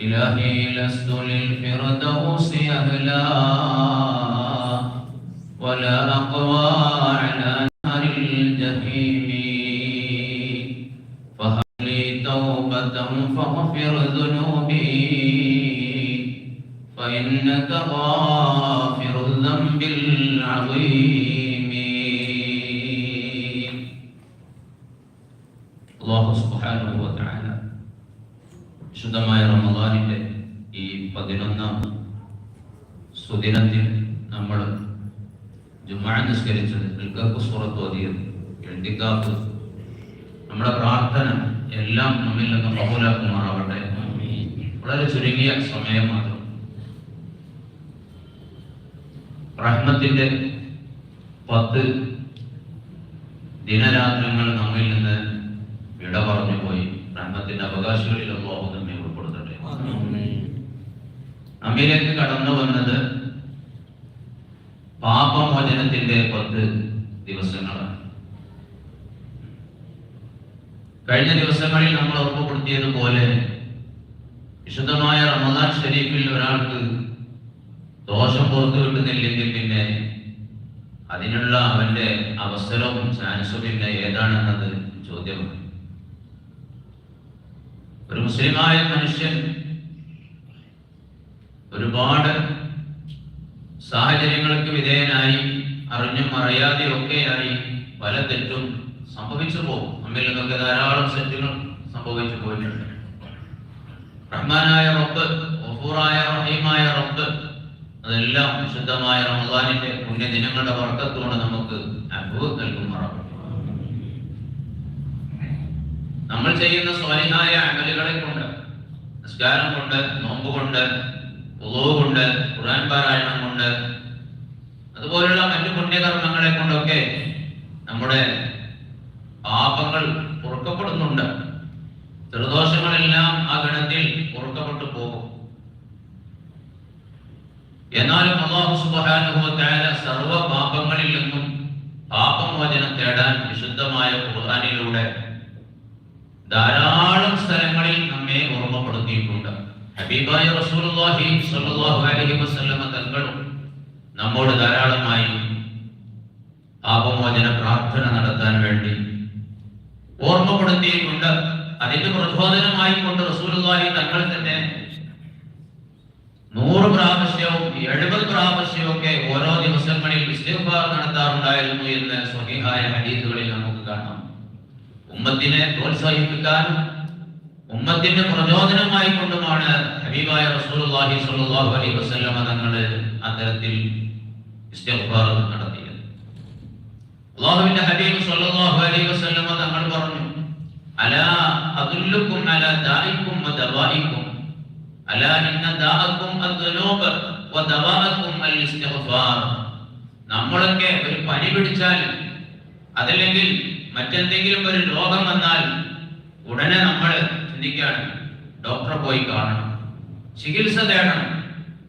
إلهي لست للفردوس أهلا ولا أقوى على ജുമാ നിസ്കരിച്ചത് ഇൽക്കാക്ക് സൂറത്ത് ഓതിയത് എഴുതിക്കാക്ക് നമ്മുടെ പ്രാർത്ഥന എല്ലാം നമ്മിൽ നിന്ന് ബഹുലാക്കുമാറാവട്ടെ വളരെ ചുരുങ്ങിയ സമയം മാത്രം. റഹ്മത്തിന്റെ പത്ത് ദിനരാത്രങ്ങൾ നമ്മിൽ നിന്ന് വിട പറഞ്ഞു പോയി. റഹ്മത്തിന്റെ അവകാശികളിൽ അള്ളാഹു നമ്മെ ഉൾപ്പെടുത്തട്ടെ. നമ്മിലേക്ക് കടന്നു വന്നത് പാപമോചനത്തിന്റെ പത്ത് ദിവസങ്ങളാണ്. കഴിഞ്ഞ ദിവസങ്ങളിൽ നമ്മൾ ഉറപ്പുപ്പെടുത്തിയതുപോലെ വിശുദ്ധമായ റമദാൻ ഷരീഫിൽ ഒരാൾക്ക് ദോഷം പുറത്തു കിട്ടുന്നില്ലെങ്കിൽ പിന്നെ അതിനുള്ള അവന്റെ അവസരവും ചാൻസും പിന്നെ ഏതാണെന്നത് ചോദ്യമാണ്. ഒരു മുസ്ലിമായ മനുഷ്യൻ ഒരുപാട് സാഹചര്യങ്ങൾക്ക് വിധേയനായി അറിഞ്ഞും അറിയാതെയും ഒക്കെയായി പല തെറ്റും സംഭവിച്ചു പോകും. നമ്മിൽ നിന്നൊക്കെ ധാരാളം തെറ്റുകൾ സംഭവിച്ചു പോയിട്ടുണ്ട്. റഹ്മാനായ റബ്ബ് ഒഫൂറായ റഹീമായ റബ്ബ് അതെല്ലാം വിശുദ്ധമായ റമദാനിന്റെ പുണ്യദിനങ്ങളുടെ വർക്കത്തോട് നമുക്ക് അനുഭവം നൽകുമാറാകട്ടെ നമ്മൾ ചെയ്യുന്ന സ്വാലിഹായ അമലുകളെ കൊണ്ട് നിസ്കാരം കൊണ്ട് നോമ്പ് കൊണ്ട് കൊണ്ട് ഖുർആൻ പാരായണം കൊണ്ട് അതുപോലുള്ള മറ്റു പുണ്യകർമ്മങ്ങളെ കൊണ്ടൊക്കെ നമ്മുടെ പാപങ്ങൾ പൊറുക്കപ്പെടുന്നുണ്ട്. ചെറുദോഷങ്ങളെല്ലാം ആ ഗണത്തിൽ പൊറുക്കപ്പെട്ടു പോകും. എന്നാലും അള്ളാഹു സുബാനുഭവത്തായ സർവ പാപങ്ങളിൽ നിന്നും പാപമോചനം തേടാൻ വിശുദ്ധമായ ഖുർആാനിലൂടെ ധാരാളം സ്ഥലങ്ങളിൽ നമ്മെ ഓർമ്മപ്പെടുത്തിയിട്ടുണ്ട്. ഹബീബായ റസൂലുള്ളാഹി സ്വല്ലല്ലാഹു അലൈഹി വസല്ലമ തങ്ങളും നമ്മോട് ധാരാളമായി പാപമോചന പ്രാർത്ഥന നടത്താൻ വേണ്ടി ഓർമ്മപ്പെടുത്തിയിട്ടുണ്ട്. അതിന്റെ പ്രചോദനമായി കൊണ്ട് റസൂലുള്ളാഹി തങ്ങൾ തന്നെ നൂറ് പ്രാവശ്യവും എഴുപത് പ്രാവശ്യവും ഒക്കെ ഓരോ ദിവസങ്ങളിൽ ഇസ്തിഗ്ഫാർ നടത്താറുണ്ടായിരുന്നു എന്ന് സ്വഹിഹായ ഹദീസുകളിൽ നമുക്ക് കാണാം. ഉമ്മത്തിനെ പ്രോത്സാഹിപ്പിക്കാനും ഉമ്മത്തിന്റെ പ്രചോദനമായി കൊണ്ടുമാണ് ഹബീബായ റസൂലുള്ളാഹി സ്വല്ലല്ലാഹു അലൈഹി വസല്ലം തങ്ങൾ അത്തരത്തിൽ ഇസ്തിഗ്ഫാർ നടത്തിയത്. അല്ലാഹുവിന്റെ ഹബീബ് സ്വല്ലല്ലാഹു അലൈഹി വസല്ലം തങ്ങൾ പറഞ്ഞു അലാ അദുല്ലുക്കും അലാ ദാഇക്കും വദവാഇക്കും അലാ ഇന്ന ദാഅക്കും അദ്ദുനൂബ് വദവാഅക്കും അൽ ഇസ്തിഗ്ഫാർ നമ്മളൊക്കെ ഒരു പനി പിടിച്ചാൽ അതല്ലെങ്കിൽ മറ്റെന്തെങ്കിലും ഒരു രോഗം വന്നാൽ ഉടനെ നമ്മൾ ചിന്തിക്കുകയാണ് ഡോക്ടറെ പോയി കാണണം. ചികിത്സ തേടണം.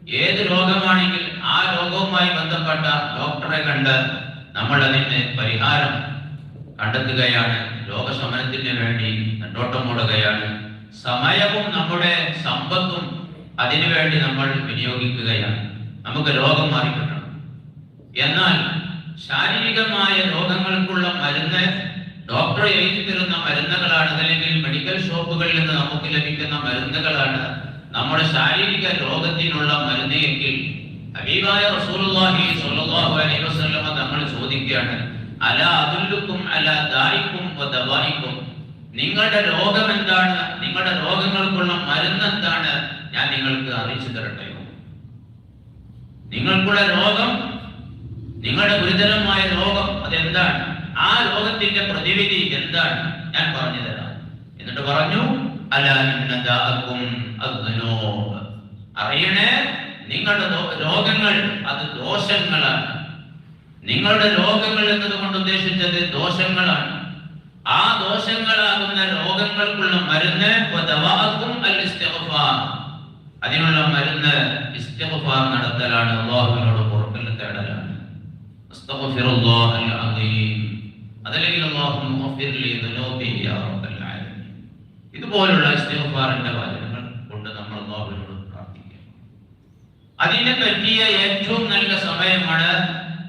ഏത് രോഗമാണെങ്കിൽ ആ രോഗവുമായി ബന്ധപ്പെട്ട ഡോക്ടറെ കണ്ട് നമ്മൾ അതിന് പരിഹാരം കണ്ടെത്തുകയാണ്. രോഗശമനത്തിന് വേണ്ടി നെട്ടോട്ടമോടുകയാണ് സമയവും നമ്മുടെ സമ്പത്തും അതിനുവേണ്ടി നമ്മൾ വിനിയോഗിക്കുകയാണ്. നമുക്ക് രോഗം മാറിക്കിട്ടണം. എന്നാൽ ശാരീരികമായ രോഗങ്ങൾക്കുള്ള മരുന്ന് ഡോക്ടർ എഴുതി തരുന്ന മരുന്നുകളാണ് അല്ലെങ്കിൽ മെഡിക്കൽ ഷോപ്പുകളിൽ നിന്ന് നമുക്ക് ലഭിക്കുന്ന മരുന്നുകളാണ് നമ്മുടെ ശാരീരിക രോഗത്തിനുള്ള മരുന്ന് എങ്കിൽ ഹബീബായ റസൂലുള്ളാഹി അലൈഹി നമ്മൾ ചോദിക്കുകയാണ് അല അതുല്ലുക്കും അല ദായിക്കും ദവായിക്കും? നിങ്ങളുടെ രോഗം എന്താണ്? നിങ്ങളുടെ രോഗങ്ങൾക്കുള്ള മരുന്ന് എന്താണ്? ഞാൻ നിങ്ങൾക്ക് അറിയിച്ചു തരട്ടെ. നിങ്ങൾക്കുള്ള രോഗം നിങ്ങളുടെ ഗുരുതരമായ രോഗം അതെന്താണ്? ആ രോഗത്തിന്റെ പ്രതിവിധി എന്താണ്? ഞാൻ പറഞ്ഞു തരാം. എന്നിട്ട് പറഞ്ഞു അറിയണേ നിങ്ങളുടെ രോഗങ്ങൾ അത് ദോഷങ്ങളാണ്. നിങ്ങളുടെ രോഗങ്ങൾ എന്നതുകൊണ്ട് ഉദ്ദേശിച്ചത് ദോഷങ്ങളാണ്. ആ ദോഷങ്ങളാകുന്ന രോഗങ്ങൾക്കുള്ള മരുന്ന്. അതിനുള്ള മരുന്ന് നടത്തലാണ്. അള്ളാഹുവിനോട് പുറത്തുള്ള തേടലാണ്. അതല്ലെങ്കിൽ. ഇതുപോലുള്ള ഇസ്തിഗ്ഫാറിന്റെ വചനങ്ങൾ കൊണ്ട് നമ്മൾ അള്ളാഹു അതിനെ പറ്റിയ ഏറ്റവും നല്ല സമയമാണ്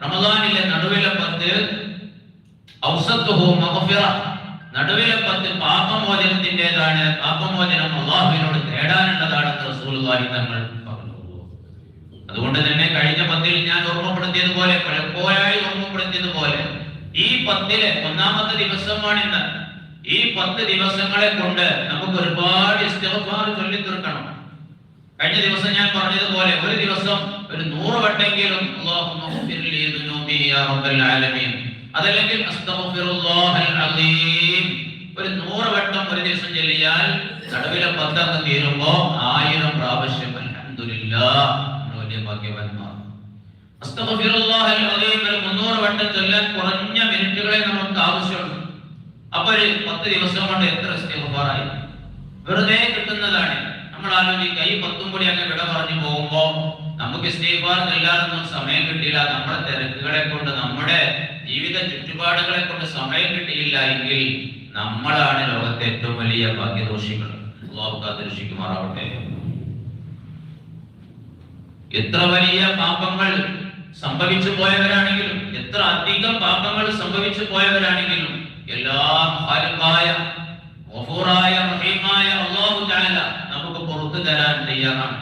റമദാനിലെ നടുവിലെ പത്ത് ഔസത്തുഹു മഗ്ഫിറ. നടുവിലെ പത്ത് പാപമോചനത്തിന്റെതാണ്. പാപമോചനം അള്ളാഹുവിനോട് തേടാനുള്ളതാണെന്ന് റസൂലുള്ളാഹി തങ്ങൾ പറഞ്ഞു. അതുകൊണ്ട് തന്നെ കഴിഞ്ഞ പത്തിൽ ഞാൻ ഓർമ്മപ്പെടുത്തിയതുപോലെ പലപ്പോഴായി ഓർമ്മപ്പെടുത്തിയതുപോലെ ഈ പത്തിലെ ഒന്നാമത്തെ ദിവസമാണിന്ന് ഈ പത്ത് ദിവസങ്ങളെ കൊണ്ട് നമുക്ക് ഒരുപാട് ഇസ്തിഗ്ഫാർ ചൊല്ലി തീർക്കണം കഴിഞ്ഞ ദിവസം ഞാൻ പറഞ്ഞതുപോലെ ഒരു ദിവസം ഒരു നൂറ് വട്ടെങ്കിലും അതല്ലെങ്കിൽ ഒരു നൂറ് വട്ടം ഒരു ദിവസം ചൊല്ലിയാൽ നടുവിലെ പത്തങ്ങ് തീരുമ്പോ ആയിരം പ്രാവശ്യം നമ്മൾ വലിയ ഭാഗ്യവാന്മാർ. മുന്നൂറ് വട്ടം ചൊല്ലാൻ കുറഞ്ഞ മിനിറ്റുകളെ നമുക്ക് ആവശ്യമുണ്ട് അപ്പൊ ഒരു പത്ത് ദിവസം കൊണ്ട് എത്ര ഇസ്തിഗ്ഫാറായി? വെറുതെ കിട്ടുന്നതാണ്. നമ്മൾ ആലോചിക്കുക ഈ പത്തും കൂടി അങ്ങ് വിട പറഞ്ഞു പോകുമ്പോ നമുക്ക് ഇസ്തിഗ്ഫാർ ചെല്ലാനൊന്നും സമയം കിട്ടിയില്ല. നമ്മുടെ തിരക്കുകളെ കൊണ്ട് നമ്മുടെ ജീവിത ചുറ്റുപാടുകളെ കൊണ്ട് സമയം കിട്ടിയില്ല എങ്കിൽ നമ്മളാണ് ലോകത്തെ ഏറ്റവും വലിയ ഭാഗ്യദോഷികൾ. അള്ളാഹു കാത്തിരക്ഷിക്കുമാറാവട്ടെ. എത്ര വലിയ പാപങ്ങൾ സംഭവിച്ചു പോയവരാണെങ്കിലും എത്ര അധികം പാപങ്ങൾ സംഭവിച്ചു പോയവരാണെങ്കിലും എല്ലാം ഖാലിഖായ ഗഫൂറായ റഹീമായ അല്ലാഹു തആല നമുക്ക് പുറത്തു തരാൻ തയ്യാറാണ്.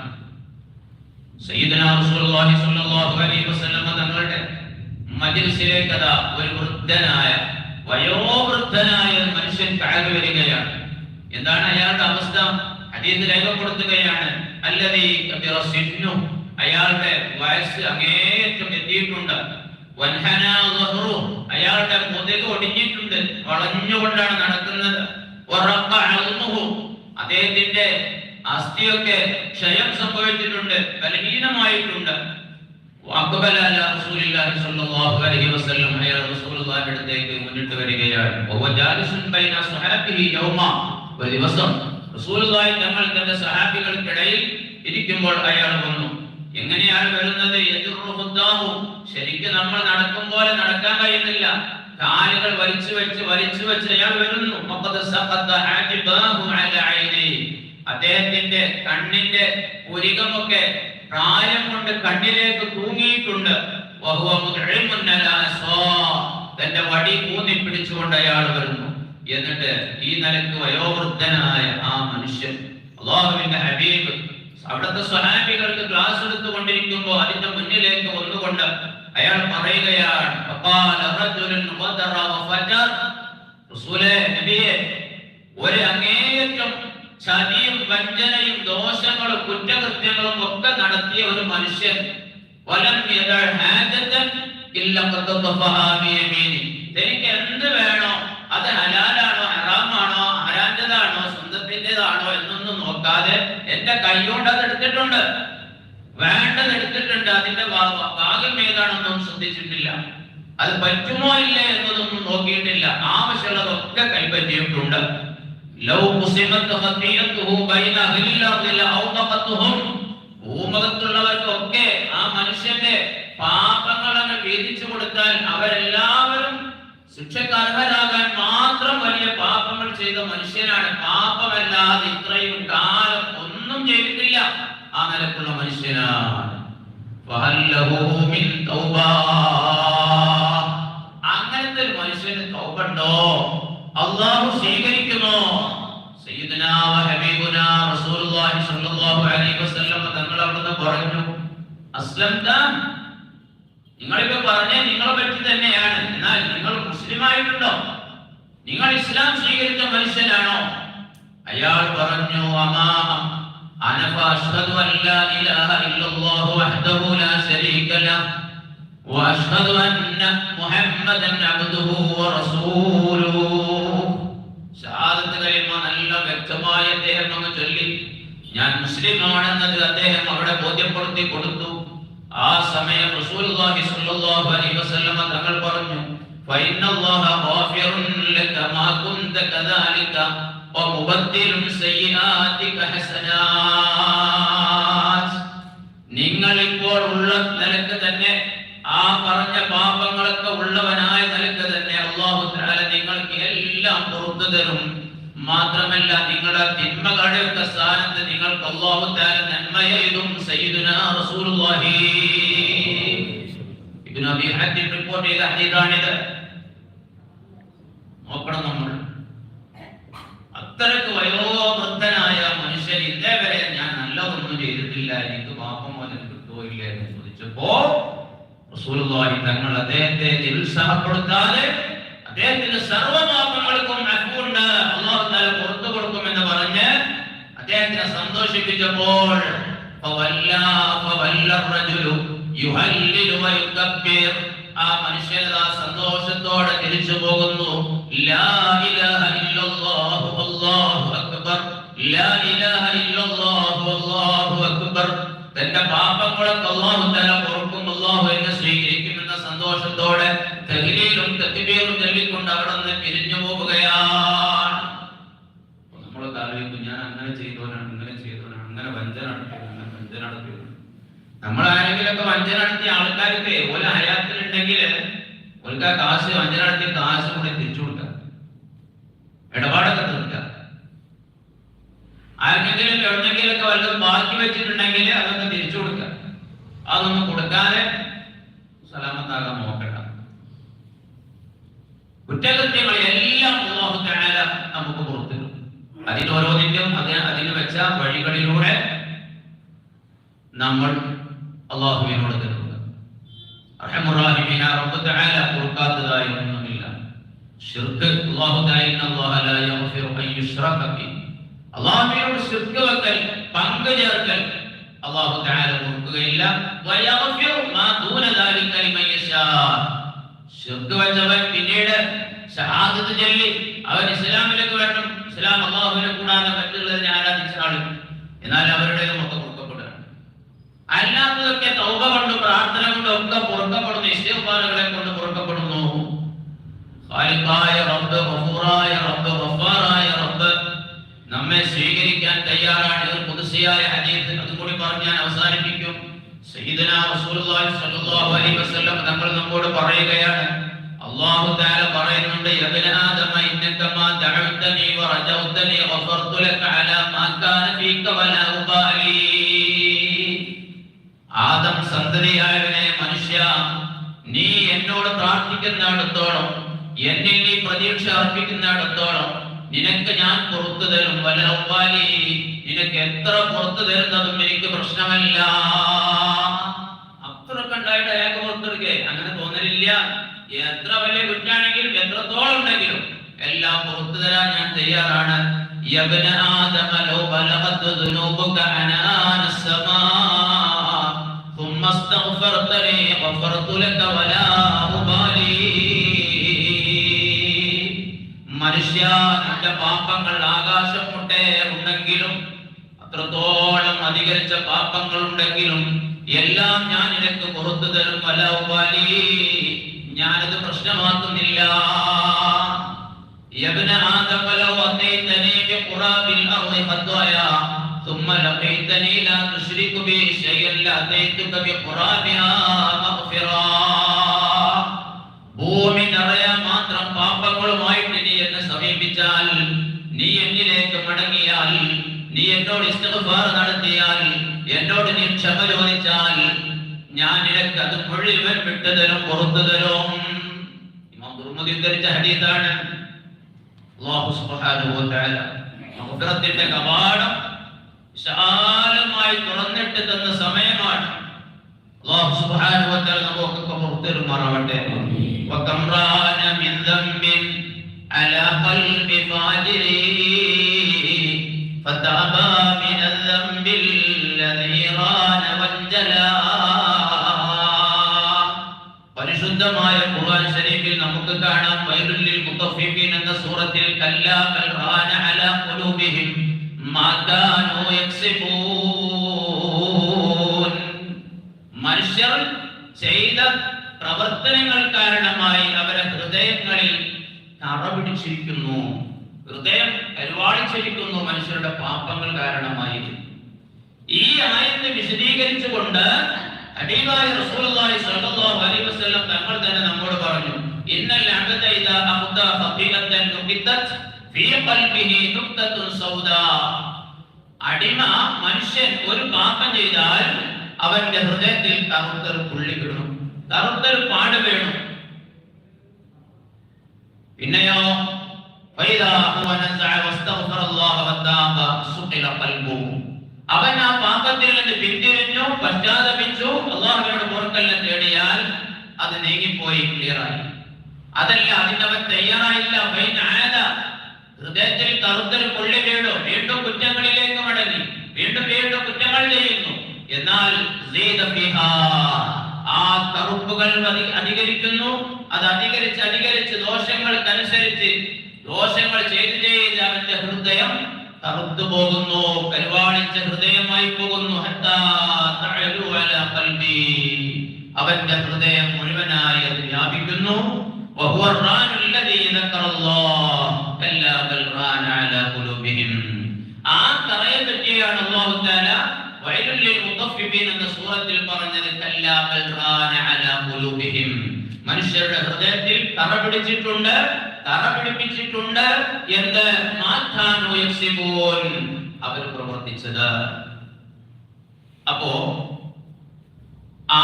സയ്യിദന റസൂലുള്ളാഹി സ്വല്ലല്ലാഹു അലൈഹി വസല്ലം തങ്ങളുടെ മജ്ലിസിലേക്ക് അതാ ഒരു വൃദ്ധനായ വയോവൃദ്ധനായ ഒരു മനുഷ്യൻ കടന്നു വരികയാണ്. എന്താണ് അയാളുടെ അവസ്ഥ? അടിയന്ത് രേഖപ്പെടുത്തുകയാണ് അല്ലതീ സിന്നു അയാളുടെ വയസ്സ് അങ്ങേറ്റം എത്തിയിട്ടുണ്ട്. അയാളുടെ മുതുക് ഒടിഞ്ഞിട്ടുണ്ട്. വളഞ്ഞുകൊണ്ടാണ് നടക്കുന്നത്. അദ്ദേഹത്തിന്റെ അസ്ഥിയൊക്കെ ക്ഷയം സംഭവിച്ചിട്ടുണ്ട്. ബലഹീനമായിട്ടുണ്ട്. മുന്നിട്ട് ഒരു ദിവസം തങ്ങൾ തന്റെ സഹാബികൾക്കിടയിൽ ഇരിക്കുമ്പോൾ അയാൾ വന്നു. എങ്ങനെയാണ് വരുന്നത് ശരിക്കും നമ്മൾ നടക്കും പോലെ നടക്കാൻ കഴിയുന്നില്ല. കാലുകൾ വലിച്ചു വെച്ച് വലിച്ചു വെച്ച് അയാൾ വരുന്നു. അദ്ദേഹത്തിന്റെ കണ്ണിന്റെ പുരികമൊക്കെ പ്രായം കൊണ്ട് കണ്ണിലേക്ക് തൂങ്ങിയിട്ടുണ്ട്. തന്റെ വടി ഊന്നി പിടിച്ചുകൊണ്ട് അയാൾ വരുന്നു. എന്നിട്ട് ഈ നിലയ്ക്ക് വയോവൃദ്ധനായ ആ മനുഷ്യൻ അള്ളാഹുവിന്റെ ഹബീബ് അവിടുത്തെ സ്വഹാബികൾക്ക് ക്ലാസ് എടുത്തുകൊണ്ടിരിക്കുമ്പോൾ അതിന്റെ മുന്നിലേക്ക് വന്നുകൊണ്ട് അയാൾ പറയുകയാണ് ഒരു അങ്ങേയറ്റം ചതിയും വഞ്ചനയും ദോഷങ്ങളും കുറ്റകൃത്യങ്ങളും ഒക്കെ നടത്തിയ ഒരു മനുഷ്യൻ വലം. തനിക്ക് എന്ത് വേണോ അത് ഹലാലാണോ ഹറാമാണോ ആരാന്റേതാണോ സ്വന്തത്തിന്റെതാണോ നോക്കാതെ എന്റെ കൈകൊണ്ട് അത് എടുത്തിട്ടുണ്ട്. വേണ്ടത് എടുത്തിട്ടുണ്ട് അതിന്റെ ഭാ- ഭാ- ഭാഗം ഏതാണെന്നും ശ്രദ്ധിച്ചിട്ടില്ല. അത് പറ്റുമോ ഇല്ലേ എന്നതൊന്നും നോക്കിയിട്ടില്ല. ആവശ്യമുള്ളതൊക്കെ കൈപ്പറ്റിയിട്ടുണ്ട്. ഭൂമുഖത്തുള്ളവർക്കൊക്കെ ആ മനുഷ്യന്റെ പാപങ്ങൾ അങ്ങ് വീതിച്ചു കൊടുത്താൽ അവരെല്ലാവരും ശിക്ഷക്ക് അർഹരാകാൻ മാത്രം വലിയ പാപങ്ങൾ ചെയ്ത മനുഷ്യനാണ്. പാപമല്ലാതെ ഇത്രയും കാലം ഒന്നും ചെയ്തിട്ടില്ല. ആ നിലക്കുള്ള മനുഷ്യനാണ്. അങ്ങനത്തെ ഒരു മനുഷ്യന് തൗബണ്ടോ അള്ളാഹു സ്വീകരിക്കുമോ? തങ്ങൾ അവിടുന്ന് പറഞ്ഞു അസ്ലംത നിങ്ങളിപ്പൊ പറഞ്ഞ നിങ്ങളെ പറ്റി തന്നെയാണ്. എന്നാൽ നിങ്ങൾ മുസ്ലിമായിട്ടുണ്ടോ? നിങ്ങൾ ഇസ്ലാം സ്വീകരിച്ച മനുഷ്യനാണോ അയാൾ പറഞ്ഞു അല്ലാ ഇലാഹ ഇല്ലല്ലാഹു നല്ല വ്യക്തമായി അദ്ദേഹം ചൊല്ലി. ഞാൻ മുസ്ലിം ആണെന്നത് അദ്ദേഹം അവിടെ ബോധ്യപ്പെടുത്തി കൊടുത്തു. ആ സമയം റസൂലുള്ളാഹി സ്വല്ലല്ലാഹു അലൈഹി വസല്ലം തങ്ങൾ പറഞ്ഞു فإن الله غافر لك ما كنت كذلك ومبدل سيئاتك حسنات നിങ്ങൾ ഇപ്പോൾ ഉള്ള നിലക്ക് തന്നെ ആ പറഞ്ഞ പാപങ്ങളൊക്കെ ഉള്ളവനായ മാത്രമല്ല നിങ്ങളുടെ തിന്മകളുടെ സ്ഥാനത്ത് നിങ്ങൾക്ക് തആല നന്മ എഴുതും സയ്യിദുനാ റസൂലുള്ളാഹി. ഇബ്നു അബീ ഹദീം റിപ്പോർട്ട് ചെയ്ത ഹദീസാണിത്. നോക്കണം നമ്മൾ. അത്രയ്ക്ക് വയോവൃദ്ധനായ മനുഷ്യൻ ഇതേവരെ ഞാൻ നല്ലതൊന്നും ചെയ്തിട്ടില്ല എനിക്ക് പാപമോചനം കിട്ടുമോ ഇല്ല എന്ന് ചോദിച്ചപ്പോ റസൂലുള്ളാഹി തങ്ങൾ അദ്ദേഹത്തെ നിരുത്സാഹപ്പെടുത്താതെ അദ്ദേഹത്തിന്റെ സർവപാപങ്ങൾക്കും അൽഫുണ്ട് അള്ളാഹു താല കൊടുക്കും എന്ന് പറഞ്ഞ് അദ്ദേഹത്തിനെ സന്തോഷിപ്പിച്ചപ്പോൾ ആ മനുഷ്യൻ സന്തോഷത്തോടെ തിരിച്ചു പോകുന്നു. തന്റെ പാപങ്ങളെ അള്ളാഹു പുറക്കും അള്ളാഹു എന്നെ സ്വീകരിക്കുമെന്ന സന്തോഷത്തോടെ തക്ബീറും ചൊല്ലിക്കൊണ്ട് അവിടെ നിന്ന് പിരിഞ്ഞു പോവുകയാണ്. നമ്മളൊക്കെ ഞാൻ അങ്ങനെ ചെയ്തവനാണ് ഇങ്ങനെ ചെയ്തവനാണ് അങ്ങനെ വഞ്ചന നടത്തിയത് അങ്ങനെ വഞ്ചന നടത്തിയത് നമ്മൾ വഞ്ചന നടത്തിയ ആൾക്കാർക്ക് ഓല ഹയാത്തിലുണ്ടെങ്കിൽ ഓൽക്ക് കാശ് വഞ്ചന നടത്തിയ കാശ് കൂടെ തിരിച്ചു കൊടുക്കാം. ഇടപാടൊക്കെ തീർക്കാം. ആർക്കെങ്കിലും എവിടെങ്കിലൊക്കെ വല്ലതും ബാക്കി വെച്ചിട്ടുണ്ടെങ്കിൽ അതൊക്കെ തിരിച്ചു കൊടുക്കാം. അതൊന്നും കൊടുക്കാതെ സലാമത്താകാൻ നോക്കണ്ട. കുറ്റകൃത്യങ്ങൾ എല്ലാം അല്ലാഹു തആല നമുക്ക് പുറത്തു തരും അതിന് ഓരോന്നിന്റെയും അതിന് അതിന് വെച്ച വഴികളിലൂടെ നമ്മൾ അള്ളാഹുവിനോട് തരുക അർഹമുറാഹിമീന റബ്ബ് തആല പൊറുക്കാത്തതായി ഒന്നുമില്ല. ശിർക്ക് അല്ലാഹു തആല അല്ലാഹ ലാ യഗ്ഫിറു അൻ യുശ്റക ബി. അല്ലാഹുവിനോട് ശിർക്ക് വെക്കൽ പങ്ക് ചേർക്കൽ അല്ലാഹു തആല പൊറുക്കുകയില്ല വയഗ്ഫിറു മാ യശാ. ശിർക്ക് വെച്ചവൻ പിന്നീട് ഷഹാദത്ത് ചൊല്ലി അവൻ ഇസ്ലാമിലേക്ക് വരണം. ഇസ്ലാം അള്ളാഹുവിനെ കൂടാതെ മറ്റുള്ളതിനെ ആരാധിച്ച ആൾ എന്നാൽ അവരുടെ ഒക്കെ പൊറുക്കപ്പെടുകയാണ് അല്ലാത്തതൊക്കെ തൗബ കൊണ്ട് പ്രാർത്ഥന കൊണ്ട് ഒക്കെ പൊറുക്കപ്പെടുന്നു. ഇഷ്ടപാടുകളെ കൊണ്ട് പൊറുക്കപ്പെടുന്നു. ഖാലിഖായ റബ്ബ് ഗഫൂറായ റബ്ബ് ഗഫാറായ റബ്ബ് നമ്മെ സ്വീകരിക്കാൻ തയ്യാറാണ്. ഇത് പുതുസിയായ ഹദീസ് അതും കൂടി പറഞ്ഞ് ഞാൻ അവസാനിപ്പിക്കും സയ്യിദന റസൂലുള്ളാഹി സ്വല്ലല്ലാഹു അലൈഹി വസല്ലം നമ്മൾ നമ്മോട് പറയുകയാണ് അല്ലാഹു തആല പറയുന്നുണ്ട് യബ്ന ആദമ ഇന്നക മാ ദഅവതനി വറജൗതനി ഗഫർതു ലക അലാ മാ കാന ഫീക വലാ ഉബാലി. ആദം സന്തതിയായവനെ മനുഷ്യ നീ എന്നോട് പ്രാർത്ഥിക്കുന്നിടത്തോളം എന്നിൽ നീ പ്രതീക്ഷ അർപ്പിക്കുന്നിടത്തോളം നിനക്ക് ഞാൻ പുറത്തു തരും. വല നിനക്ക് എത്ര പുറത്തു തരുന്നതും എനിക്ക് പ്രശ്നമല്ല. ഭക്തരൊക്കെ ഉണ്ടായിട്ട് അയാൾക്ക് പുറത്തെടുക്കേ? അങ്ങനെ തോന്നലില്ല. എത്ര വലിയ കുറ്റാണെങ്കിലും എത്രത്തോളം ഉണ്ടെങ്കിലും എല്ലാം പുറത്തു തരാൻ ഞാൻ തയ്യാറാണ്. മനുഷ്യ നിന്റെ പാപങ്ങൾ ആകാശം മുട്ടേ ഉണ്ടെങ്കിലും അത്രത്തോളം അധികരിച്ച പാപങ്ങൾ ഉണ്ടെങ്കിലും എല്ലാം ഞാൻ നിനക്ക് പുറത്തു തരും വല ഉപാലി ഞാനത് പ്രശ്നമാക്കുന്നില്ല യബ്ന ആദം വലൗ അതൈതനി ബിഖുറാബിൽ അർളി ഖത്വായ ثم لقيتني لا تشرك بي شيئا لأتيتك بقرابها مغفرا ഭൂമി നിറയാൻ മാത്രം പാപങ്ങളുമായിട്ട് നീ എന്നെ സമീപിച്ചാൽ നീ എന്നിലേക്ക് മടങ്ങിയാൽ നീ എന്നോട് ഇസ്തിഗ്ഫാർ നടത്തിയാൽ എന്നോട് നീ ക്ഷമ ചോദിച്ചാൽ ഞാൻ നിനക്ക് അത് മുഴുവൻ വിട്ടുതരും പുറത്തു തരും ഇമാം തുർമുദി ഉദ്ധരിച്ച ഹദീസാണ് അല്ലാഹു സുബ്ഹാനഹു വ തആല മഗ്ഫിറത്തിന്റെ കവാടം വിശാലമായി തുറന്നിട്ട് തന്ന സമയമാണ് അല്ലാഹു സുബ്ഹാനഹു വ തആല നമുക്കൊക്കെ പുറത്തിരുമാറാവട്ടെ وكم ران من ذنب على قلب فاجر فتابى പരിശുദ്ധമായ ഖുർആൻ ശരീഫിൽ നമുക്ക് കാണാം വൈറുല്ലിൽ മുത്തഫീഖീൻ എന്ന സൂറത്തിൽ കല്ലാ ബൽ റാന അലാ ഖുലൂബിഹിം മാ കാനൂ യക്സിബൂൻ. മനുഷ്യർ ചെയ്ത പ്രവർത്തനങ്ങൾ കാരണമായി അവരെ ഹൃദയങ്ങളിൽ തറ പിടിച്ചിരിക്കുന്നു ഹൃദയം കരുവാളിച്ചിരിക്കുന്നു മനുഷ്യരുടെ പാപങ്ങൾ കാരണമായി ആയത്ത് വിശദീകരിച്ചുകൊണ്ട് ഹബീബായ റസൂലുള്ളാഹി സ്വല്ലല്ലാഹു അലൈഹി വസല്ലം തങ്ങൾ തന്നെ നമ്മോട് പറഞ്ഞു ഇന്നൽ അബ്ദ ഇദാ അഖ്ദ ഖഫീലത്തൻ നുഖിത്തത് ഫീ ഖൽബിഹി നുഖ്തത്തുൻ സൗദാ അടിമ മനുഷ്യൻ ഒരു പാപം ചെയ്താൽ അവന്റെ ഹൃദയത്തിൽ കറുത്തൊരു പുള്ളി വീണു കറുത്തൊരു പാട് വീണു പിന്നെയോ فإذا هو نزع واستغفر الله وتاب سقل قلبه അവൻ ആ പാപത്തിൽ നിന്ന് പിന്തിരിഞ്ഞു പശ്ചാത്തപിച്ചു അള്ളാഹുവിനോട് പുറത്തെല്ലാം തേടിയാൽ അത് നീങ്ങിപ്പോയി ക്ലിയറായി. അതല്ല അതിന്റെ അവൻ തയ്യാറായില്ല. ഹൃദയത്തിൽ കറുത്തൊരു പുള്ളി വീണു. വീണ്ടും കുറ്റങ്ങളിലേക്ക് മടങ്ങി. വീണ്ടും വീണ്ടും കുറ്റങ്ങൾ ചെയ്യുന്നു. എന്നാൽ. ആ കറുപ്പുകൾ അധി- അധികരിക്കുന്നു. അത് അധികരിച്ച് അധികരിച്ച് ദോഷങ്ങൾക്കനുസരിച്ച് ദോഷങ്ങൾ ചെയ്ത് ചെയ്ത് അവന്റെ ഹൃദയം തറുത്തു പോകുന്നു കരുവാളിച്ച ഹൃദയമായി പോകുന്നു. അവന്റെ ഹൃദയം മുഴുവനായി അത് വ്യാപിക്കുന്നു. മനുഷ്യരുടെ ഹൃദയത്തിൽ തറ പിടിച്ചിട്ടുണ്ട്. കറ പിടിപ്പിച്ചിട്ടുണ്ട് എന്ന് അവർ പ്രവർത്തിച്ചത്. അപ്പോ ആ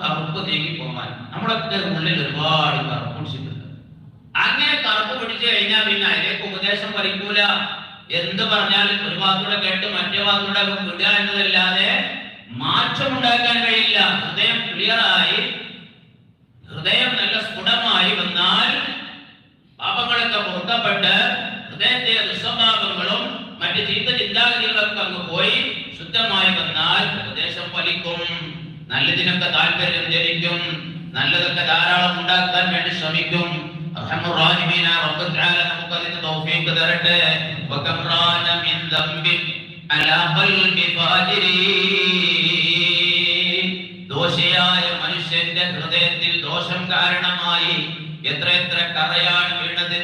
കറുപ്പ് നീങ്ങി പോകാൻ നമ്മളൊക്കെ ഉള്ളിൽ ഒരുപാട് കറുപ്പ് പിടിച്ചിട്ടുണ്ട് അങ്ങനെ കറുപ്പ് പിടിച്ചു കഴിഞ്ഞാൽ പിന്നെ അതിലേക്ക് ഉപദേശം പഠിക്കൂല എന്ത് പറഞ്ഞാലും ഒരു വാക്കൂടെ കേട്ട് മറ്റേ വാക്കൂടെ വിടുക എന്നതല്ലാതെ മാറ്റം ഉണ്ടാക്കാൻ കഴിയില്ല. ഹൃദയം ക്ലിയറായി ഹൃദയം നല്ല സ്ഫുടമായി വന്നാൽ പാപങ്ങളൊക്കെ പൊറുക്കപ്പെട്ട് ഹൃദയത്തെ ദുസ്വഭാവങ്ങളും മറ്റ് ചീത്ത ചിന്താഗതികളൊക്കെ അങ്ങ് പോയി ശുദ്ധമായി വന്നാൽ ഉപദേശം ഫലിക്കും. നല്ലതിനൊക്കെ താല്പര്യം ജനിക്കും. നല്ലതൊക്കെ ധാരാളം ഉണ്ടാക്കാൻ വേണ്ടി ശ്രമിക്കും. ദോഷിയായ മനുഷ്യന്റെ ഹൃദയത്തിൽ ദോഷം കാരണമായി എത്ര എത്ര കറയാണ് വീണത്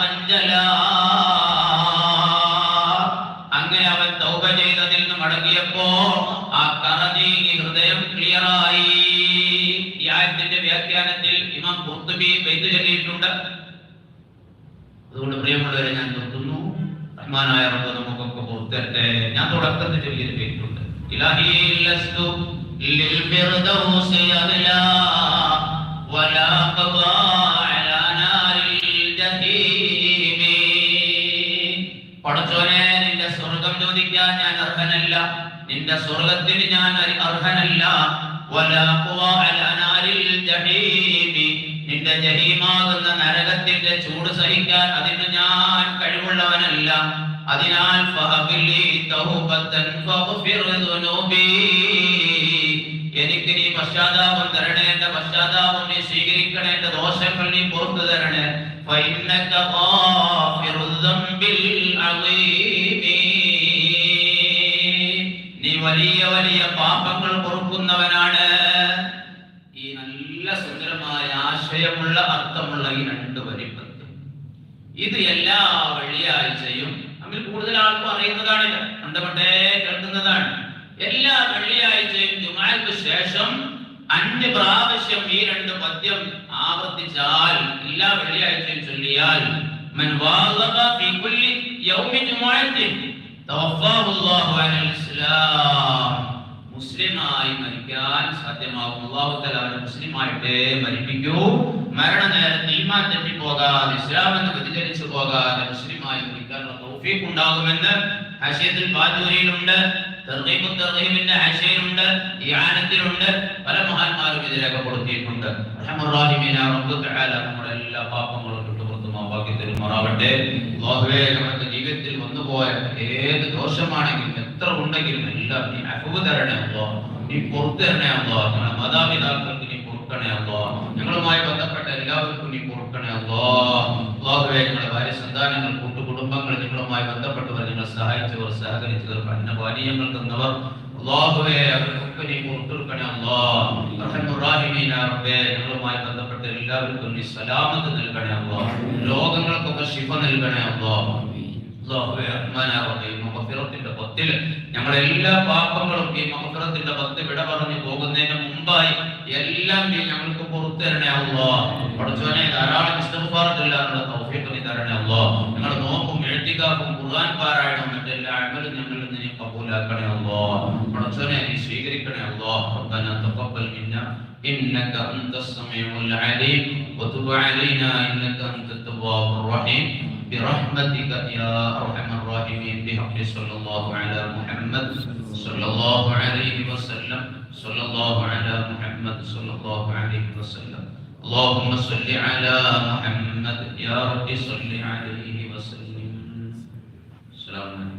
വഞ്ചലാ അങ്ങനെ അവൻ തൗബ ചെയ്തതിൽ നിന്ന് മടങ്ങിയപ്പോ ആ കറ നീങ്ങി ഹൃദയം ക്ലിയറായി. ഈ ആയത്തിന്റെ വ്യാഖ്യാനത്തിൽ ഇമാം കുർത്തുബി പെയ്തു ചൊല്ലിയിട്ടുണ്ട്. അതുകൊണ്ട് പ്രിയമുള്ളവരെ ഞാൻ നിർത്തുന്നു. റഹ്മാനായ റബ്ബ് നമുക്കൊക്കെ പുറത്തരട്ടെ ഞാൻ തുടക്കത്തിൽ ചൊല്ലിയത് കേട്ടിട്ടുണ്ട്. ഇലാഹി ലസ്തു ഫിർദൗസി അദ്ലാ വലാ ഖദാ അലാ നാരിൽ ജഹീമി പടച്ചോനെ നിന്റെ സ്വർഗം ചോദിക്കാൻ ഞാൻ അർഹനല്ല. നിന്റെ സ്വർഗത്തിന് ഞാൻ അർഹനല്ല. വലാ ഖുവാ അലാ നാരിൽ ജഹീമി. നിന്റെ ജഹീമാകുന്ന നരകത്തിന്റെ ചൂട് സഹിക്കാൻ അതിന് ഞാൻ കഴിവുള്ളവനല്ല. അതിനാൽ ഫഹബിലി തൗബത്തൻ ഫഗ്ഫിർ ദുനൂബി. എനിക്ക് നീ പശ്ചാത്താപം തരണേ എന്റെ പശ്ചാത്താപം നീ സ്വീകരിക്കണേ എന്റെ ദോഷങ്ങൾ നീ പുറത്തു തരണേ. നീ വലിയ വലിയ പാപങ്ങൾ പൊറുക്കുന്നവനാണ്. ഈ നല്ല സുന്ദരമായ ആശയമുള്ള അർത്ഥമുള്ള ഈ രണ്ട് വരിപ്പത്ത് ഇത് എല്ലാ വെള്ളിയാഴ്ചയും നമ്മിൽ കൂടുതൽ ആൾക്കും അറിയുന്നതാണല്ലോ. കണ്ടുകൊണ്ടേ കേൾക്കുന്നതാണ്. എല്ലാ വെള്ളിയാഴ്ചയും ജുമാക്ക് ശേഷം അഞ്ച് പ്രാവശ്യം ഈ രണ്ട് പദ്യം ആവർത്തിച്ചാൽ എല്ലാ വെള്ളിയാഴ്ചയും ചൊല്ലിയാൽ من واظب في كل يوم جمعة توفاه الله على الإسلام മുസ്ലിമായി മരിക്കാൻ സാധ്യമാകും അള്ളാഹു തആല അവനെ മുസ്ലിമായിട്ടേ മരിപ്പിക്കൂ മരണനേരത്ത് ഈമാൻ തെറ്റിപ്പോകാതെ ഇസ്ലാം എന്ന് വ്യതിചലിച്ചു പോകാതെ മുസ്ലിമായി മരിക്കാനുള്ള തൗഫീഖ് ഉണ്ടാകുമെന്ന് ഹഷീദുൽ ബാജൂരിയിലുണ്ട് തർഗീബുൽ തർഗീബിന്റെ ഈ ഇആനത്തിലുണ്ട് പല മഹാന്മാരും ഇത് രേഖപ്പെടുത്തിയിട്ടുണ്ട് റഹ്മത്തുള്ളാഹിമീന റബ്ബ് തആല നമ്മുടെ എല്ലാ പാപങ്ങളും വിട്ടുപുറത്തുമാക്കി തരുമാറാവട്ടെ ജീവിതത്തിൽ വന്നുപോയ ഏത് ദോഷമാണെങ്കിലും എത്ര ഉണ്ടെങ്കിലും എല്ലാം നീ അഫവ് തരണേ അല്ലോ നീ പുറത്തു തരണേ അല്ലോ ഞങ്ങളുടെ മാതാപിതാക്കൾക്ക് നീ പൊറുക്കണേ അല്ലോ ഞങ്ങളുമായി ബന്ധപ്പെട്ട എല്ലാവർക്കും നീ പൊറുക്കണേ ഞങ്ങളുടെ ഭാര്യ സന്താനങ്ങൾ കൂട്ടുകുടുംബങ്ങൾ നിങ്ങളുമായി ബന്ധപ്പെട്ടവർ നിങ്ങൾ സഹായിച്ചവർ സഹകരിച്ചവർ അന്നപാനീയങ്ങൾ തന്നവർ അള്ളാഹുവേ അവർക്കൊക്കെ നീ റഹ്മുറാഹിമീന റബ്ബേ ഞങ്ങളുമായി ബന്ധപ്പെട്ട എല്ലാവർക്കും നീ സലാമത്ത് നൽകണേ അല്ലോ. ലോകങ്ങൾക്കൊക്കെ ശിഫ നൽകണേ ഈ മഗ്ഫിറത്തിന്റെ പത്തിൽ ഞങ്ങളെ എല്ലാ പാപങ്ങളും ഈ മഗ്ഫിറത്തിന്റെ പത്ത് വിട പറഞ്ഞു പോകുന്നതിന് മുമ്പായി എല്ലാം നീ ഞങ്ങൾക്ക് പുറത്തു തരണേ അല്ലോ. പഠിച്ചവനെ ഖുർആൻ പാരായണം മറ്റെല്ലാ അമലും ഞങ്ങളിൽ നിന്ന് നീ കബൂലാക്കണേ അല്ലോ പടച്ചോനെ നീ സ്വീകരിക്കണേ അല്ലോ ربنا تقبل منا إنك أنت السميع العليم وتب علينا إنك أنت التواب الرحيم برحمتك يا أرحم الراحمين بحق صلى الله على محمد صلى الله عليه وسلم صلى الله على محمد صلى الله عليه وسلم اللهم صل على محمد يا رب صل عليه وسلم Alam